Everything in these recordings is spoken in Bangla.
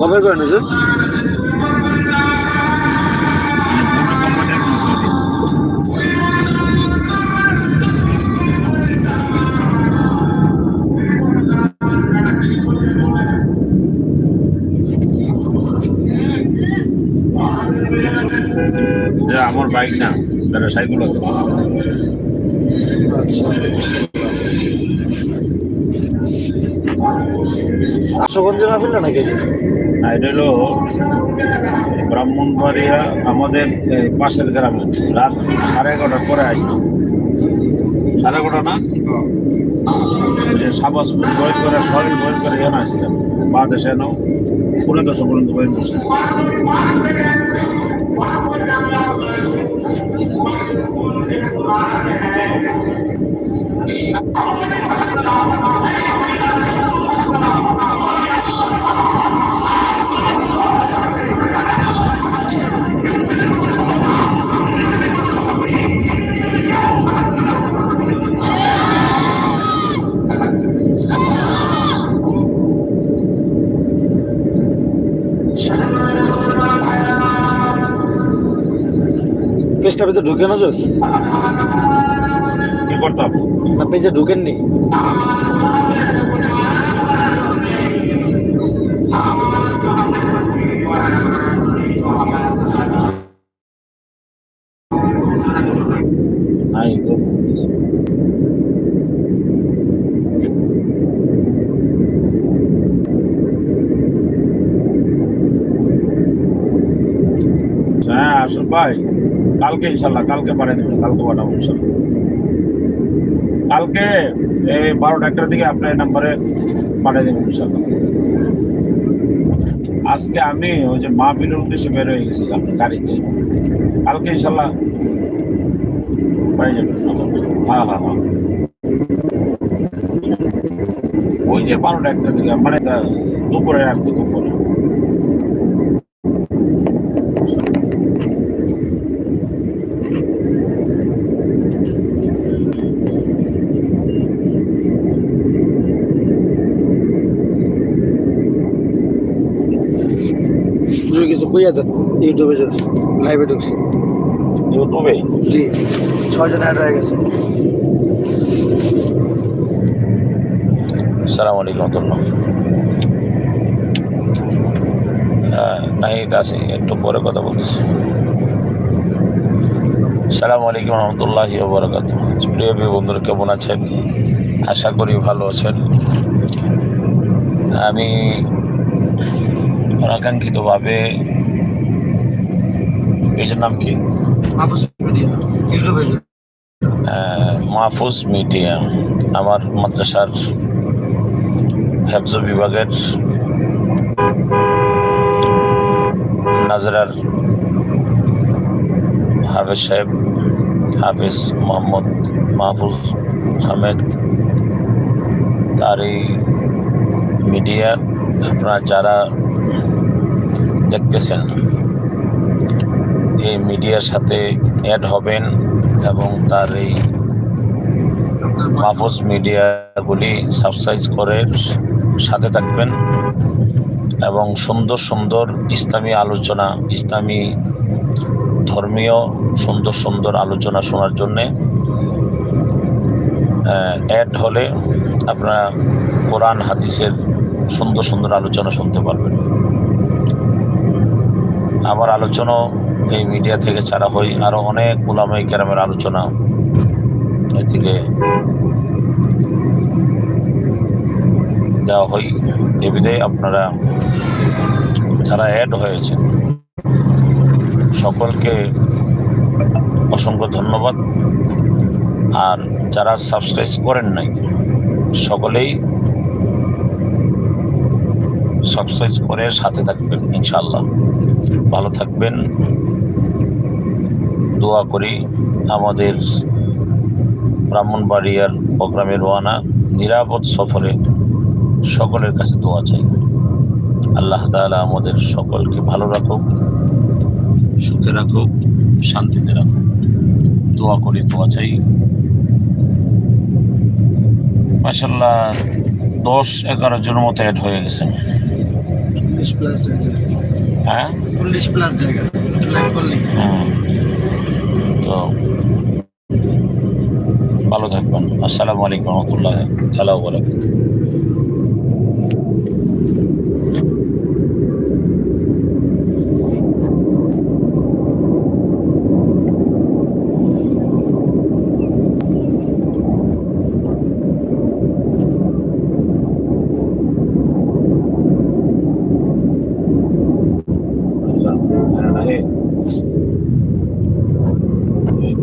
কবে করেন হুজুর আমার বাইক না এটা সাইকেল আচ্ছা। আশুগঞ্জে মাহফিল না নাকি? এটা? হলো ব্রাহ্মণবাড়িয়া আমাদের পাশের গ্রামে। রাত সাড়ে এগারোটার পরে আসতো সাড়ে এগারোটা না? সাবাসপুর বয়স করে শরীর বয়স করে এখানে আসছিলাম। বা দেশে নাও পুরো দশ পর্যন্ত বয়স করছে পেজটা পেজে ঢুকেন হুজুর কি করতাম না পেজে ঢুকেননি। হ্যাঁ আসল ভাই। কালকে ইনশাল্লাহ, কালকে পাঠিয়ে দেবেন, কালকে পাঠাবো ইনশাল্লাহ। কালকে এই বারোটা একটার দিকে আপনার এই নাম্বারে পাঠিয়ে দেবেন ইনশাল্লাহ। আজকে আমি ওই যে মা মাহফিলের উদ্দেশ্যে বের হয়ে গেছি আপনার গাড়িতে। কালকে ইনশাল্লাহ পাই যাবেন। হ্যাঁ হ্যাঁ হ্যাঁ। ওই যে বারোটা একটা দিকে মানে দুপুরে আর দুপুরে। ইউটিউবে লাইভে ঢুকছে। ইউটিউবে? জি ছয়জন অ্যাড হয়ে গেছে। সালাম আলাইকুম রহমতুল্লাহ। হ্যাঁ নাহিদ আছি একটু পরে কথা বলছি সালাম আলাইকুম রহমতুল্লাহ বরকাত প্রিয় প্রিয় বন্ধুরা কেমন আছেন? আশা করি ভালো আছেন। আমি অনাকাঙ্ক্ষিতভাবে পেজের নাম কি? মাহফুজ মিডিয়া ইউটিউবে মাহফুজ মিডিয়া আমার মাদ্রাসার হেফজ বিভাগের নাজরার হাফেজ সাহেব হাফেজ মোহাম্মদ মাহফুজ আহমেদ তার এই মিডিয়ার আপনারা যারা দেখতেছেন এই মিডিয়ার সাথে অ্যাড হবেন এবং তার এই মাহফুজ মিডিয়াগুলি সাবস্ক্রাইব করে সাথে থাকবেন এবং সুন্দর সুন্দর ইসলামী আলোচনা, ইসলামী ধর্মীয় সুন্দর সুন্দর আলোচনা শোনার জন্যে অ্যাড হলে আপনারা কোরআন, হাদিসের সুন্দর সুন্দর আলোচনা শুনতে পারবেন। আমার আলোচনাও এই মিডিয়া থেকে ছাড়া হয় আরও অনেক ওলামাই কেরামের আলোচনা এ থেকে দেওয়া হয় এ বিধায় আপনারা যারা অ্যাড হয়েছেন, সকলকে অসংখ্য ধন্যবাদ। আর যারা সাবস্ক্রাইব করেন নাই, সকলেই সাবস্ক্রাইব করে সাথে থাকবেন ইনশাল্লাহ ভালো থাকবেন। দোয়া করি আমাদের ব্রাহ্মণবাড়িয়ার প্রোগ্রামে রোয়ানা নিরাপদ সফরে সকলের কাছে দোয়া চাই। আল্লাহ তাআলা আমাদের সকলকে ভালো রাখুক, সুখে রাখুক, শান্তিতে রাখুক। দোয়া করি, দোয়া চাই। মাসাল্লাহ দশ এগারো জনের মতো অ্যাড হয়ে গেছে। চল্লিশ প্লাস হ্যাঁ? চল্লিশ প্লাস জায়গা। লাইভ করলে হুম। তো ভালো থাকবেন। আসসালামু আলাইকুম রহমতুল্লাহ তালা বরাকাত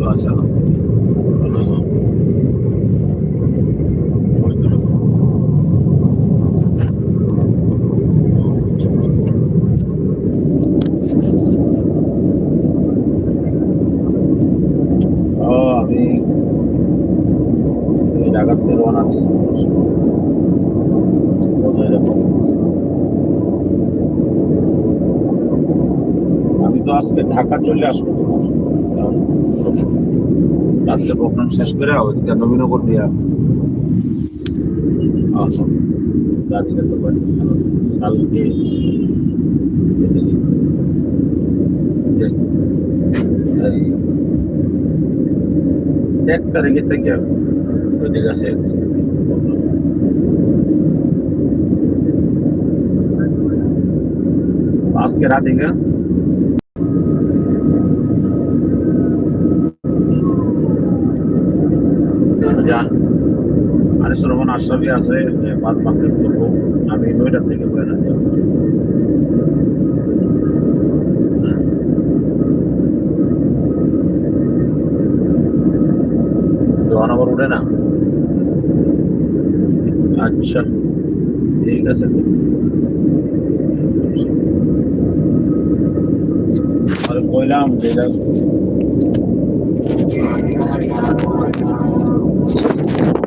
好像 আজকে ঢাকা চলে আসব। তোমার কারণ রাত্রে প্রোগ্রাম শেষ করে ওইদিকে নবীনগর দিয়া আসো গাড়ি যেতে পারি কালকে এই এক তারিখে থেকে ওইদিকে আছে আজকে রাতে আরে সরমান আশরাফি আছে বাদ বাকি করব। আমি নয়টা থেকে বয়ে যাব আবার উঠে না। আচ্ছা ঠিক আছে তো। কইলাম যে あ!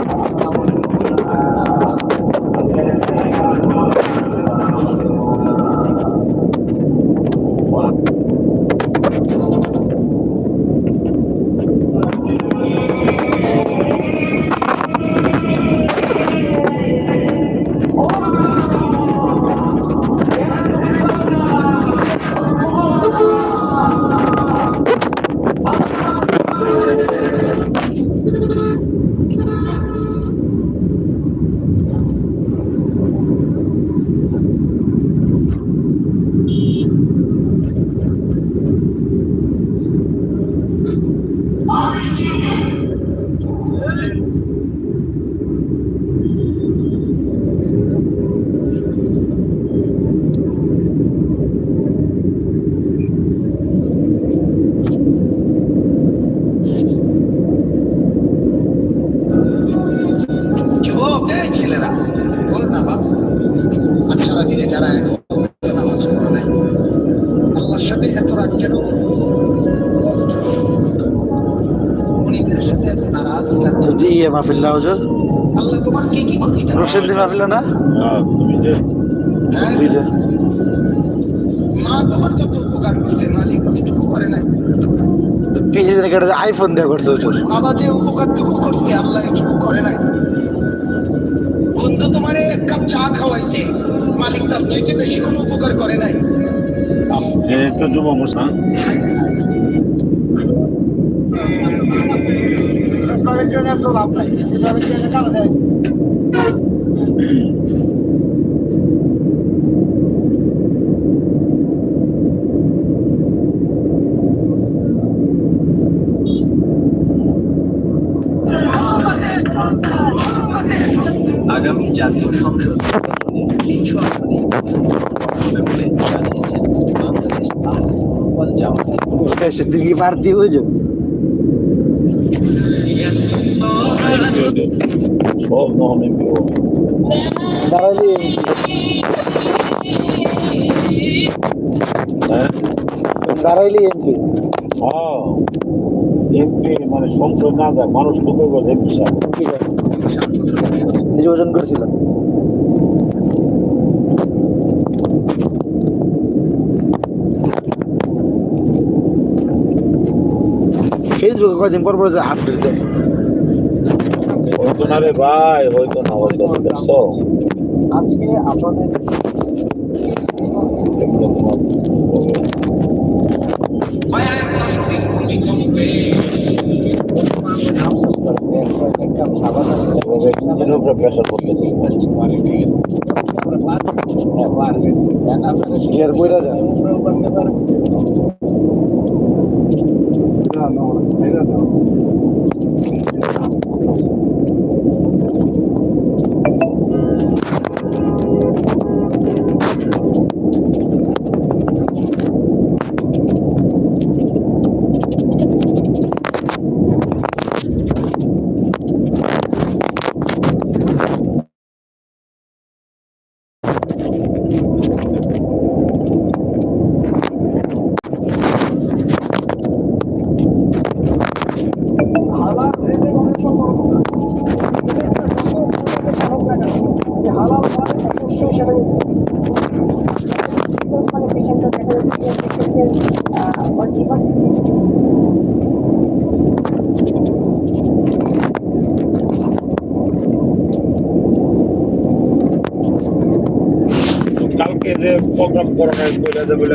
উপকার করছে মালিক অতটুকু করে নাই। পিছিয়ে দিনে কেটে আইফোন দেওয়া করছে হুজুর বাবা যে উপকারটুকু করছে আল্লাহ এটুকু করে নাই। বন্ধু তোমারে এক কাপ চা খাওয়াইছে। মালিক তার চেয়ে বেশি কোনো উপকার করে নাই। আগামী জাতীয় সংসদ নির্বাচনে তিনশো আসনে হবে বলে জানিয়েছেন বাংলাদেশ আহলে সুন্নাত ওয়াল জামাতের সব নন দাঁড়াইলি এমপি এমপি মানে সংসদ না যায় মানুষ সাহেব নির্বাচন করছিল ফেসবুকে কয়দিন পর পর যে আপডেট দেয়? হইতো না রে ভাই হইতো না হইতো না দেখছ আজকে আপনাদের এর বইরা যায় না না দাও Thank you. কালকে যে প্রোগ্রাম করানো হয়েছিল